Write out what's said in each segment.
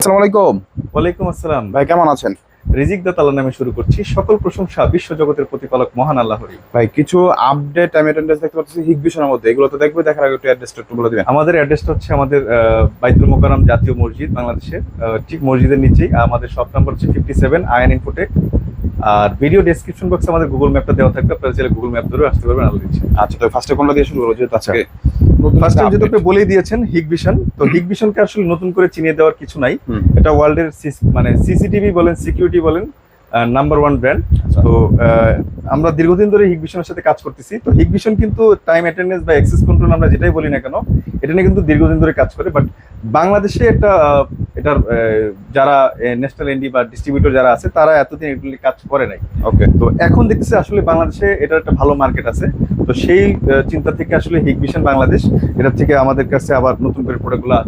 আসসালামু আলাইকুম। ওয়ালাইকুম আসসালাম। ভাই কেমন আছেন? রিজিক দা তালা নামে শুরু করছি। সকল প্রশংসা বিশ্ব জগতের প্রতিপালক মহান আল্লাহরই। ভাই কিছু আপডেট আমি অ্যাটেন্ডেন্স দেখতে পাচ্ছি হিগ ভিশনের মধ্যে। এগুলো তো দেখবে দেখার আগে একটু অ্যাড্রেসটা একটু বলে দিবেন। আমাদের অ্যাড্রেসটা হচ্ছে আমাদের বাইতুল মোকারম জাতীয় মসজিদ বাংলাদেশের ঠিক মসজিদের নিচেই। আমাদের শপ নাম্বার হচ্ছে ফিফটি সেভেন আয়ন ইনফোটেক আর ভিডিও ডেসক্রিপশন বক্সে আমাদের গুগল ম্যাপটা দেওয়া থাকবে। আপনারা চাইলে গুগল ম্যাপ ধরে আসতে পারবেন আলো দিচ্ছে আচ্ছা তো ফার্স্টে কোনটা দিয়ে শুরু করব? যেহেতু আজকে ফার্স্ট টাইম যেহেতু আপনি বলেই দিয়েছেন হিগ ভিশন তো হিগ ভিশনকে আসলে নতুন করে চিনিয়ে দেওয়ার কিছু নাই। এটা ওয়ার্ল্ডের মানে সিসিটিভি বলেন সিকিউরিটি বলেন নাম্বার ওয়ান ব্র্যান্ড আচ্ছা। তো আমরা দীর্ঘদিন ধরে হিগ ভিশনের সাথে কাজ করতেছি। তো হিগ ভিশন কিন্তু টাইম অ্যাটেন্ডেন্স বা অ্যাক্সেস কন্ট্রোল আমরা যেটাই বলি না কেন এটা নিয়ে কিন্তু দীর্ঘদিন ধরে কাজ করে। বাট বাংলাদেশে একটা এটার যারা ন্যাশনাল এনডি বা ডিস্ট্রিবিউটর যারা আছে তারা এতদিন এগুলি কাজ করে নাই। ওকে তো এখন দেখতেছি আসলে বাংলাদেশে এটার একটা ভালো মার্কেট আছে। তো সেই চিন্তা থেকে আসলে হিগ ভিশন বাংলাদেশ এটার থেকে আমাদের কাছে আবার নতুন করে প্রোডাক্টগুলো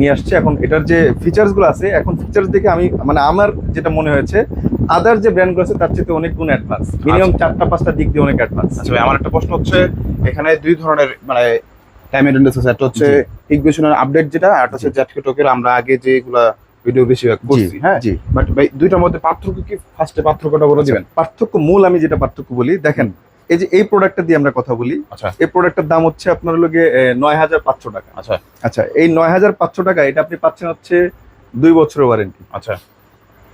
নিয়ে আসছে। এখন এটার যে ফিচার্সগুলো আছে এখন ফিচার্স দেখে আমি মানে আমার যেটা মনে হয়েছে আদার যে ব্র্যান্ডগুলো আছে তার চেয়ে অনেক গুণ অ্যাডভান্স মিনিমাম চারটা পাঁচটা দিক দিয়ে অনেক অ্যাডভান্স আচ্ছা আমার একটা প্রশ্ন হচ্ছে এখানে দুই ধরনের মানে আছে একটা হচ্ছে। আপডেট যেটা আর হচ্ছে জ্যাটকে টোকের আমরা আগে যেগুলা ভিডিও বেশি করছি হ্যাঁ? জি। বাট ভাই দুইটার মধ্যে পার্থক্য কি? ফার্স্টে পার্থক্যটা বলে দিবেন। পার্থক্য মূল আমি যেটা পার্থক্য বলি দেখেন এই যে এই প্রোডাক্টটা দিয়ে আমরা কথা বলি আচ্ছা। এই প্রোডাক্টের দাম হচ্ছে আপনার লোকে নয় হাজার পাঁচশো টাকা। আচ্ছা। আচ্ছা এই নয় হাজার পাঁচশো টাকা এটা আপনি পাচ্ছেন হচ্ছে দুই বছরের ওয়ারেন্টি আচ্ছা।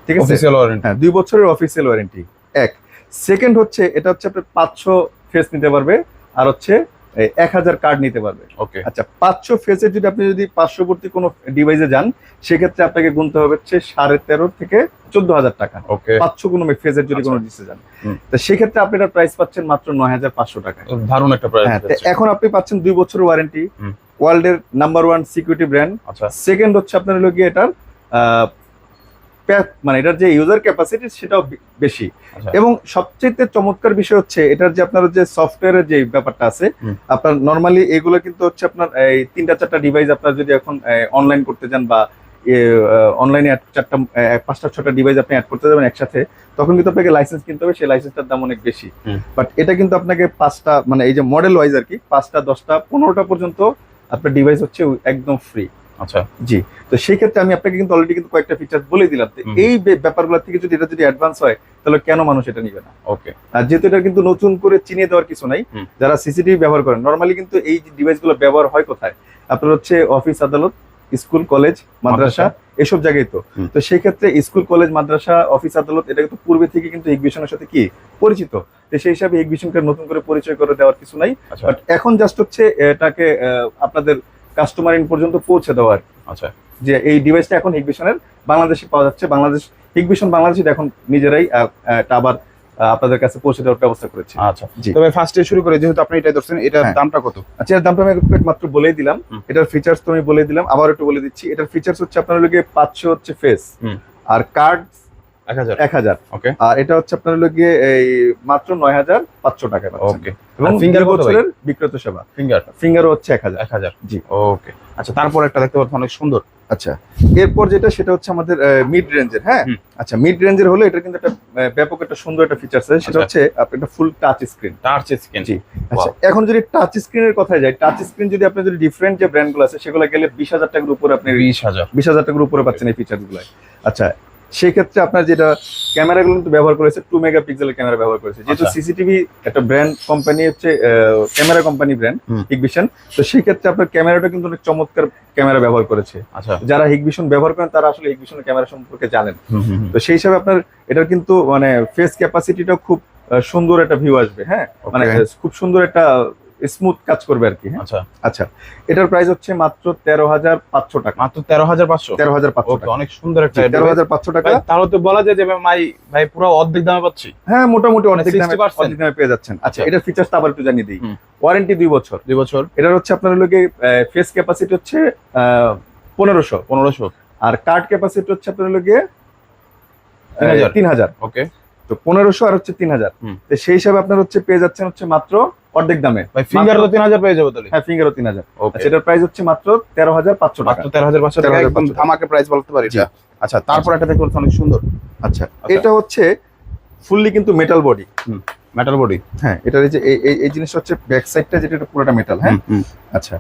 ঠিক আছে? অফিসিয়াল ওয়ারেন্টি হ্যাঁ দুই বছরের অফিসিয়াল ওয়ারেন্টি এক। সেকেন্ড হচ্ছে এটা হচ্ছে আপনি পাঁচশো ফেস নিতে পারবে আর হচ্ছে এক হাজার কার্ড নিতে পারবে। আচ্ছা পাঁচশো ফেসের যদি আপনি যদি পার্শ্ববর্তী কোনো ডিভাইসে যান সেক্ষেত্রে আপনাকে গুনতে হবে হচ্ছে সাড়ে তেরো থেকে চোদ্দ হাজার টাকা। পাঁচশো কোনো ফেজের যদি কোনো ডিসে যান। হুম। তো সেক্ষেত্রে আপনি এটার প্রাইস পাচ্ছেন মাত্র নয় হাজার পাঁচশো টাকা দারুণ একটা প্রাইস হ্যাঁ এখন আপনি পাচ্ছেন দুই বছরের ওয়ারেন্টি হুম। ওয়ার্ল্ডের নাম্বার ওয়ান সিকিউরিটি ব্র্যান্ড আচ্ছা। সেকেন্ড হচ্ছে আপনার হলো গিয়ে এটার আহ, মানে এটার যে ইউজার ক্যাপাসিটি সেটাও বেশি। আচ্ছা। এবং সবচেয়ে চমৎকার বিষয় হচ্ছে এটার যে আপনার যে সফটওয়্যারের যে ব্যাপারটা আছে আপনার নর্মালি এগুলো কিন্তু হচ্ছে আপনার এই তিনটা চারটা ডিভাইস আপনার যদি এখন অনলাইন করতে যান বা অনলাইনে চারটা পাঁচটা ছটা ডিভাইস আপনি অ্যাড করতে যাবেন একসাথে তখন কিন্তু আপনাকে লাইসেন্স কিনতে হবে সেই লাইসেন্সটার দাম অনেক বেশি। বাট এটা কিন্তু আপনাকে পাঁচটা মানে এই যে মডেল ওয়াইজ আর কি পাঁচটা দশটা পনেরোটা পর্যন্ত আপনার ডিভাইস হচ্ছে একদম ফ্রি আচ্ছা। জি তো সেই ক্ষেত্রে আমি আপনাকে কিন্তু অলরেডি কিন্তু কয়েকটা ফিচার বলে দিলাম। এই ব্যাপারগুলো থেকে যদি এটা যদি অ্যাডভান্স হয় তাহলে কেন মানুষ এটা নিবে না? ওকে আর যেহেতু এটা কিন্তু নতুন করে চিনিয়ে দেওয়ার কিছু নাই যারা সিসিটিভি ব্যবহার করেন নর্মালি কিন্তু এই ডিভাইসগুলো ব্যবহার হয় কোথায়? আপনার হচ্ছে অফিস আদালত স্কুল কলেজ মাদ্রাসা এসব জায়গায় তো। তো সেই ক্ষেত্রে স্কুল কলেজ মাদ্রাসা অফিস আদালত এটা কিন্তু পূর্বে থেকে কিন্তু এক্সিবিশনের সাথে কি? পরিচিত। তো সেই হিসাবে এক্সিবিশনকে নতুন করে পরিচয় করে দেওয়ার কিছু নাই। আচ্ছা। বাট এখন জাস্ট হচ্ছে এটাকে আপনাদের কাস্টমার ইন পর্যন্ত পৌঁছে দেওয়া আর আচ্ছা। যে এই ডিভাইসটা এখন হিগভিশনের বাংলাদেশে পাওয়া যাচ্ছে। বাংলাদেশ হিগভিশন বাংলাদেশ এখন নিজেরাই এটা আবার আপনাদের কাছে পৌঁছে দেওয়ার ব্যবস্থা করেছে। আচ্ছা। জি। তবে ফার্স্টে শুরু করে যেহেতু আপনি এটা ধরছেন এটার হ্যাঁ। দামটা কত? আচ্ছা এর দামটা আমি মাত্র বলেই দিলাম। এটার ফিচার্স তো আমি বলে দিলাম। আবার একটু বলে দিচ্ছি। এটার ফিচার্স হচ্ছে আপনার লোকে পাঁচশো হচ্ছে ফেস আর কার্ড এক হাজার। এক হাজার। ওকে আর এটা হচ্ছে আপনার লোকে এই মাত্র নয় হাজার পাঁচশো টাকা ওকে এবং আর finger দুই কত ভাই? বছরের বিক্রেত সেবা। ফিঙ্গার ফিঙ্গারও হচ্ছে এক হাজার। এক হাজার। জি। ওকে আচ্ছা তারপর একটা দেখতে পাচ্ছেন অনেক সুন্দর। আচ্ছা এরপর যেটা সেটা হচ্ছে আমাদের মিড রেঞ্জের হ্যাঁ? আচ্ছা মিড রেঞ্জের হলে এটা কিন্তু একটা ব্যাপক একটা সুন্দর একটা ফিচার আছে। সেটা আচ্ছা। হচ্ছে আপনার একটা full touch screen touch screen জি। আচ্ছা এখন যদি টাচ স্ক্রিনের কথায় যাই টাচ স্ক্রিন যদি আপনি যদি ডিফারেন্ট যে ব্র্যান্ডগুলো আছে সেগুলো গেলে বিশ হাজার টাকার উপরে আপনি বিশ হাজার। বিশ হাজার টাকার উপরে পাচ্ছেন এই ফিচারগুলো আচ্ছা সেই ক্ষেত্রে আপনার যেটা ক্যামেরাগুলো কিন্তু ব্যবহার করেছে টু মেগা পিক্সেলের ক্যামেরা ব্যবহার করেছে যেহেতু আচ্ছা। সিসিটিভি একটা ব্র্যান্ড কোম্পানি হচ্ছে ক্যামেরা কোম্পানি ব্র্যান্ড। হিগভিশন তো সেই ক্ষেত্রে আপনার ক্যামেরাটা কিন্তু অনেক চমৎকার ক্যামেরা ব্যবহার করেছে। আচ্ছা। যারা হিগভিশন ব্যবহার করেন তারা আসলে হিগভিশনের ক্যামেরা সম্পর্কে জানেন। তো সেই হিসাবে আপনার এটার কিন্তু মানে ফেস ক্যাপাসিটিটা খুব আহ, সুন্দর একটা ভিউ আসবে হ্যাঁ? মানে খুব সুন্দর একটা স্মুথ কাজ করবে আর কি হ্যাঁ? আচ্ছা। আচ্ছা এটার প্রাইস হচ্ছে মাত্র তেরো হাজার পাঁচশো টাকা। মাত্র তেরো হাজার পাঁচশো? তেরো হাজার পাঁচশো টাকা। অনেক সুন্দর একটা তেরো হাজার পাঁচশো টাকা। তাহলে তো বলা যায় যে ভাই ভাই পুরো অর্ধেক দামে পাচ্ছি। হ্যাঁ মোটামুটি অনেক 60% দামে অনেক দামে পেয়ে যাচ্ছেন। আচ্ছা আচ্ছা। এটার ফিচারটা আবার একটু জানিয়ে দিই। ওয়ারেন্টি দুই বছর। দুই বছর। এটার হচ্ছে আপনার লোকে ফেস ক্যাপাসিটি হচ্ছে পনেরোশো। পনেরোশো। আর কার্ড ক্যাপাসিটি হচ্ছে আপনার লোকে 3000 তিন হাজার। ওকে। তো পনেরোশো আর হচ্ছে তিন হাজার। সেই হিসাবে আপনার হচ্ছে পেয়ে যাচ্ছেন হচ্ছে মাত্র অর্ধেক দামে। ভাই ফিঙ্গার তো তিন হাজার পেয়ে যাবে তাহলে। হ্যাঁ ফিঙ্গারও তিন হাজার। ওকে আচ্ছা প্রাইস হচ্ছে মাত্র তেরো হাজার পাঁচশো টাকা। মাত্র তেরো হাজার পাঁচশো টাকা একদম ধামাকে প্রাইস বলতে পারি আচ্ছা তারপর একটা দেখতে অনেক সুন্দর। আচ্ছা আচ্ছা। এটা হচ্ছে ফুললি কিন্তু মেটাল বডি মেটাল বডি হ্যাঁ এটার এই যে এই- জিনিসটা হচ্ছে ব্যাক সাইডটা যেটা এটা পুরোটা মেটাল হ্যাঁ? আচ্ছা।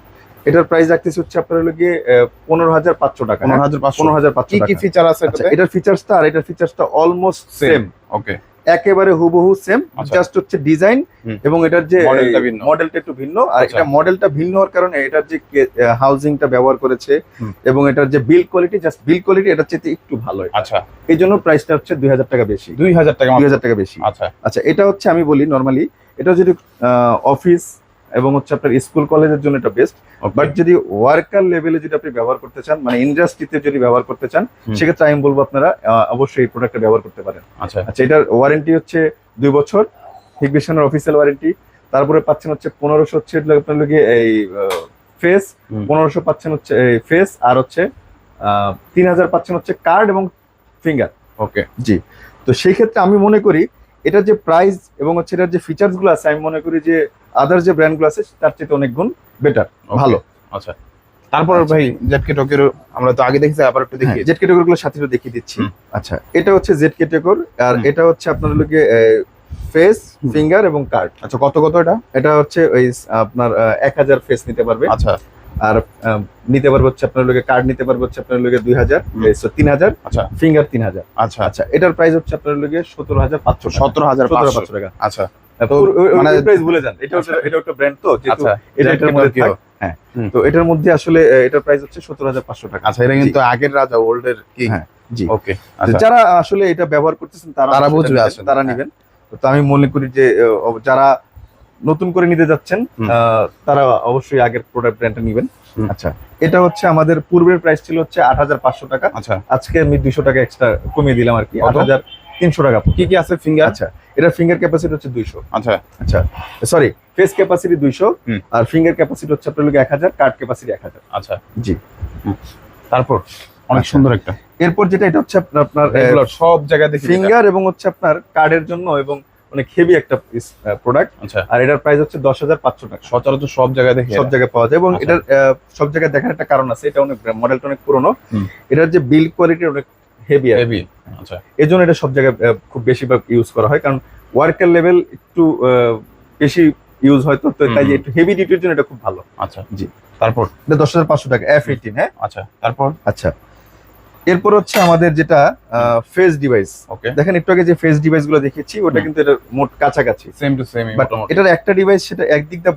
এটার প্রাইস রাখতেছি হচ্ছে আপনার হলো গিয়ে পনেরো হাজার পাঁচশো টাকা। পনেরো হাজার পাঁচশো পনেরো হাজার পাঁচশো কি কি ফিচার আছে আচ্ছা এটার ফিচার্সটা আর এটার ফিচার্সটা অলমোস্ট সেম ওকে একেবারে হুবহু সেম আচ্ছা। জাস্ট হচ্ছে ডিজাইন এবং এটার যে মডেলটা। একটু ভিন্ন আর আচ্ছা। এটা মডেলটা ভিন্ন হওয়ার কারণে এটার যে হাউজিংটা ব্যবহার করেছে এবং এটার যে build quality just build quality এটার চেয়ে একটু ভালো আচ্ছা এই জন্য প্রাইসটা হচ্ছে দুই হাজার টাকা বেশি দুই হাজার টাকা দুই। হাজার টাকা বেশি আচ্ছা আচ্ছা এটা হচ্ছে আমি বলি নর্মালি এটা যদি অফিস এবং হচ্ছে আপনার স্কুল কলেজের জন্য এটা বেস্ট বাট যদি ওয়ার্কার লেভেলে যদি আপনি ব্যবহার করতে চান মানে ইন্ডাস্ট্রিতে যদি ব্যবহার করতে চান সেক্ষেত্রে আমি বলব আপনারা অবশ্যই এই প্রোডাক্টটা ব্যবহার করতে পারেন। আচ্ছা। আচ্ছা এটার ওয়ারেন্টি হচ্ছে দুই বছর হিগবিশনের অফিসিয়াল ওয়ারেন্টি তারপরে পাচ্ছেন হচ্ছে পনেরোশো হচ্ছে আপনার এই ফেস পনেরোশো পাচ্ছেন হচ্ছে এই ফেস আর হচ্ছে তিন হাজার পাচ্ছেন হচ্ছে কার্ড এবং ফিঙ্গার ওকে জি। তো সেই ক্ষেত্রে আমি মনে করি এটার যে প্রাইস এবং হচ্ছে এটার যে ফিচার্সগুলো আছে আমি মনে করি যে আদার যে ব্র্যান্ডগুলো আছে তার চেয়ে অনেক গুণ বেটার ভালো। আচ্ছা। তারপর আচ্ছা। ভাই জেটকে টোকের আমরা তো আগে দেখেছি আবার একটু দেখি জেড ক্যাটাগরি গুলো সাথে দেখিয়ে দিচ্ছি। আচ্ছা এটা হচ্ছে জেড ক্যাটাগর আর এটা হচ্ছে আপনার লোকে ফেস ফিঙ্গার এবং কার্ড আচ্ছা কত কত এটা? এটা হচ্ছে ওই আপনার এক হাজার ফেস নিতে পারবে। আচ্ছা। আর নিতে পারব হচ্ছে আপনার লোকে কার্ড নিতে পারব হচ্ছে আপনার লোকে দুই হাজার তিন হাজার আচ্ছা। ফিঙ্গার তিন হাজার। আচ্ছা। আচ্ছা এটার প্রাইস হচ্ছে আপনার লোকে সতেরো হাজার পাঁচশো সতেরো হাজার সতেরো পাঁচশো টাকা। আচ্ছা। তো মানে- প্রাইস ভুলে যান। এটা এটা একটা ব্র্যান্ড তো এটা এটার মধ্যে হ্যাঁ তো এটার মধ্যে আসলে এটার প্রাইস হচ্ছে সত্তর হাজার পাঁচশো টাকা। আচ্ছা এটা কিন্তু আগের রাজা ওল্ডের কি হ্যাঁ, জি। ওকে আচ্ছা। যারা আসলে এটা ব্যবহার করতেছেন তারা বুঝবে তারা হ্যাঁ। নেবেন। তো আমি মনে করি যে যারা নতুন করে নিতে যাচ্ছেন তারা অবশ্যই আগের প্রোডাক্ট ব্র্যান্ডটা নেবেন। আচ্ছা এটা হচ্ছে আমাদের পূর্বের প্রাইস ছিল হচ্ছে আট হাজার পাঁচশো টাকা। আচ্ছা। আজকে আমি দুইশো টাকা এক্সট্রা কমিয়ে দিলাম আর কি আট হাজার তিনশো টাকা। কি কি আছে ফিঙ্গার আচ্ছা এটা ফিঙ্গার ক্যাপাসিটি হচ্ছে দুইশো। আচ্ছা। আচ্ছা সরি ফেস ক্যাপাসিটি দুইশো। আর ফিঙ্গার ক্যাপাসিটি হচ্ছে আপনার এক হাজার কার্ড ক্যাপাসিটি এক হাজার। আচ্ছা। জি। তারপর অনেক আচ্ছা। সুন্দর একটা। এরপর যেটা এটা হচ্ছে আপনার আপনার সব জায়গায় ফিঙ্গার এবং হচ্ছে আপনার কার্ডের জন্য এবং অনেক হেভি একটা প্রোডাক্ট আচ্ছা। আর এটার প্রাইস হচ্ছে দশ হাজার পাঁচশো টাকা। সচরাচর সব জায়গায় দেখি সব জায়গায় পাওয়া যায় এবং আচ্ছা। এটার সব জায়গায় দেখার একটা কারণ আছে এটা অনেক মডেলটা অনেক পুরনো। এটার যে বিল কোয়ালিটি অনেক হেভি হেভি আচ্ছা। এই জন্য এটা সব জায়গায় খুব বেশিরভাগ ইউজ করা হয় কারণ ওয়ার্কার লেভেল একটু বেশি ইউজ হয় তো তাই একটু হেভি ডিউটির জন্য এটা খুব ভালো। আচ্ছা। জি। তারপর? এটা দশ হাজার পাঁচশো টাকা এফ এইটিন হ্যাঁ? আচ্ছা। তারপর? আচ্ছা। এরপর হচ্ছে আমাদের যেটা ফেস ডিভাইস দেখেন একটু আগে যে ফেস ডিভাইসগুলো দেখেছি ওটা কিন্তু এটা মোট কাছাকাছি। সেম টু সেম এটার একটা ডিভাইস সেটা একদিক আহ,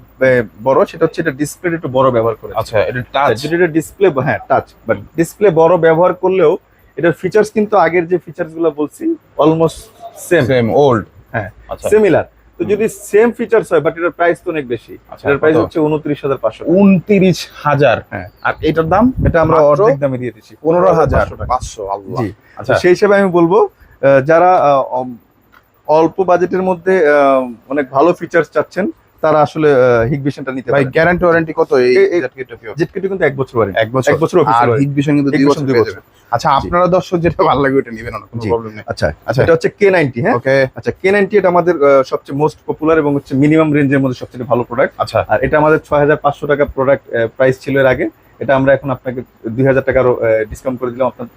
বড় সেটা হচ্ছে এটা ডিসপ্লে একটু বড় ব্যবহার করে আচ্ছা এটা টাচ যদি এটা ডিসপ্লে হ্যাঁ টাচ বাট ডিসপ্লে বড় ব্যবহার করলেও এটার ফিচার্স কিন্তু আগের যে ফিচার্সগুলো বলছি অলমোস্ট সেম সেম ওল্ড হ্যাঁ। আচ্ছা। সিমিলার তো যদি সেম ফিচার্স হয় বাট এটার প্রাইস তো অনেক বেশি। আচ্ছা এটার প্রাইস হচ্ছে উনত্রিশ হাজার পাঁচশো উনত্রিশ হাজার। হ্যাঁ। আর এটার দাম? এটা আমরা অর্ধেক দামে দিয়ে দিচ্ছি। পনেরো হাজার। পাঁচশো আচ্ছা। সেই হিসেবে আমি বলব যারা অল্প বাজেটের মধ্যে অনেক ভালো ফিচার্স চাচ্ছেন তারা আসলে হিগভিশনটা নিতে ভাই পারেন। গ্যারান্টি ওয়ারেন্টি কত এই? জেটকেটে কিন্তু এক বছর ওয়ারেন্টি এক বছর। এক বছর আর অফিসিয়াল হিট ভিশন কিন্তু দুই বছর দুই বছর। আচ্ছা আপনারা দর্শক যেটা ভালো লাগে ওটা নেবেন কোনো প্রবলেম নেই। আচ্ছা আচ্ছা। এটা হচ্ছে কে নাইনটি হ্যাঁ? ওকে আচ্ছা কে নাইনটি এটা আমাদের সবচেয়ে মোস্ট পপুলার এবং হচ্ছে মিনিমাম রেঞ্জের মধ্যে সবচেয়ে ভালো প্রোডাক্ট আচ্ছা। আর এটা আমাদের ছয় হাজার পাঁচশো টাকা প্রোডাক্ট প্রাইস ছিল এর আগে। এটা আমরা এখন আপনাকে দুই হাজার টাকারও ডিসকাউন্ট করে দিলাম। আপনার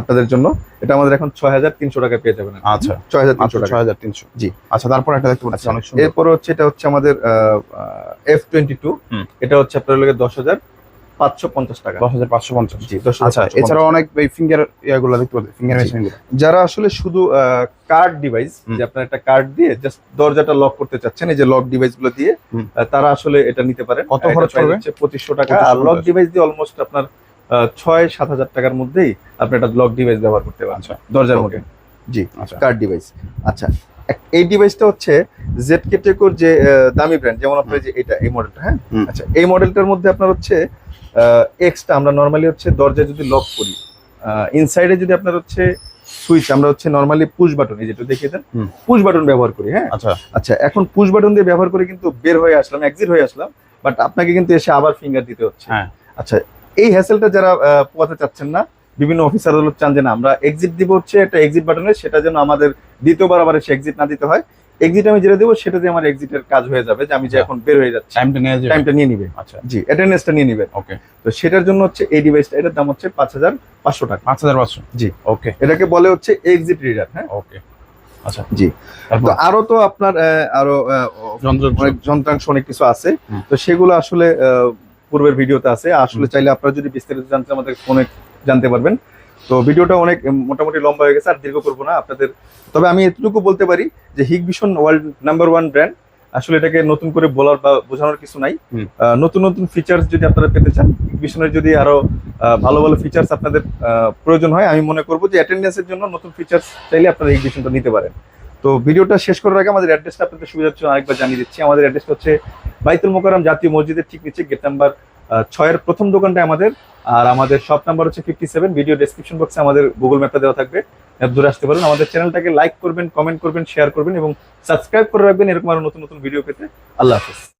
আপনাদের জন্য। এটা আমাদের এখন ছয় হাজার তিনশো টাকা পেয়ে যাবেন আচ্ছা। ছয় হাজার তিনশো ছয় হাজার তিনশো। জি। আচ্ছা তারপর একটা দেখতে পাচ্ছি আচ্ছা, অনেক এরপর হচ্ছে এটা হচ্ছে আমাদের এফ টোয়েন্টি টু এটা হচ্ছে আপনার লোকের দশ হাজার পাঁচশো পঞ্চাশ টাকা। দশ হাজার পাঁচশো পঞ্চাশ। জি দশ আচ্ছা এছাড়াও অনেক এই ফিঙ্গার ইয়াগুলো দেখতে পাচ্ছি ফিঙ্গার মেশিন যারা আসলে শুধু কার্ড ডিভাইস যে আপনার একটা কার্ড দিয়ে জাস্ট দরজাটা লক করতে চাচ্ছেন এই যে লক ডিভাইসগুলো দিয়ে তারা আসলে এটা নিতে পারেন। কত খরচ পড়বে? পঁচিশশো টাকা। আর লক ডিভাইস দিয়ে অলমোস্ট আপনার ছয় সাত হাজার টাকার মধ্যেই আপনি একটা লক ডিভাইস ব্যবহার করতে পারেন আচ্ছা। দরজার. মধ্যে। জি আচ্ছা। কার্ড ডিভাইস আচ্ছা। এই ডিভাইসটা হচ্ছে জেড কেটেকোর যে দামি ব্র্যান্ড যেমন আপনার যে এটা এই মডেলটা হ্যাঁ? আচ্ছা এই মডেলটার মধ্যে আপনার হচ্ছে এক্সটা আমরা নর্মালি হচ্ছে দরজা যদি লক করি ইনসাইডে যদি আপনার হচ্ছে সুইচ আমরা হচ্ছে নর্মালি পুশ বাটন এই যেটা দেখিয়ে দেন পুশ বাটন ব্যবহার করি হ্যাঁ? আচ্ছা। আচ্ছা এখন পুশ বাটন দিয়ে ব্যবহার করে কিন্তু বের হয়ে আসলাম এক্সিট হয়ে আসলাম বাট আপনাকে কিন্তু এসে আবার ফিঙ্গার দিতে হচ্ছে। হ্যাঁ। আচ্ছা এই হ্যাসেলটা যারা পোয়াতে চাচ্ছেন না বিভিন্ন অফিসার চান যে না আমরা এক্সিট দিব হচ্ছে একটা এক্সিট বাটনে সেটা যেন আমাদের দ্বিতীয়বার আবার সে এক্সিট না দিতে হয়। এক্সিট আমি যেটা দেবো সেটা দিয়ে আমার এক্সিটের কাজ হয়ে যাবে যে আমি যে আচ্ছা। এখন বের হয়ে যাচ্ছি। টাইমটা নিয়ে টাইমটা নিয়ে নিবে। আচ্ছা। জি অ্যাটেন্ডেন্সটা নিয়ে নিবে। ওকে তো সেটার জন্য হচ্ছে এই ডিভাইসটা এটার দাম হচ্ছে পাঁচ হাজার পাঁচশো টাকা। পাঁচ হাজার পাঁচশো। জি। ওকে এটাকে বলে হচ্ছে এক্সিট রিডার হ্যাঁ? ওকে আচ্ছা। জি। তো আরও তো আপনার আরও যন্ত্রাংশ। অনেক কিছু আছে। তো সেগুলো আসলে আহ, পূর্বের ভিডিওতে আছে। আসলে চাইলে আপনারা যদি বিস্তারিত জানতে আমাদের ফোনে জানতে পারবেন। তো ভিডিওটা অনেক মোটামুটি লম্বা হয়ে গেছে আর দীর্ঘ করব না আপনাদের। তবে আমি এতটুকু বলতে পারি যে Hikvision world number one brand. আসলে এটাকে নতুন করে বলার বা বোঝানোর কিছু নাই। নতুন নতুন ফিচার্স যদি আপনারা পেতে চান ভিশনের যদি আরও ভালো ভালো ফিচার্স আপনাদের প্রয়োজন হয় আমি মনে করব যে অ্যাটেন্ডেন্সের জন্য নতুন ফিচার্স চাইলে আপনারা হিগ ভিশনটা নিতে পারেন। তো ভিডিওটা শেষ করার আগে আমাদের অ্যাড্রেসটা আপনাদের সুবিধার জন্য আরেকবার জানিয়ে দিচ্ছি। আমাদের অ্যাড্রেসটা হচ্ছে বাইতুল মোকারম জাতীয় মসজিদের ঠিক নিচে গেট নাম্বার ছয়ের প্রথম দোকানটা আমাদের। আর আমাদের শপ নাম্বার হচ্ছে ফিফটি সেভেন ভিডিও ডেসক্রিপশন বক্সে আমাদের গুগল ম্যাপটা দেওয়া থাকবে। দূরে আসতে পারেন। আমাদের চ্যানেলটাকে লাইক করবেন কমেন্ট করবেন শেয়ার করবেন এবং সাবস্ক্রাইব করে রাখবেন এরকম আরও নতুন নতুন ভিডিও পেতে। আল্লাহ হাফিজ।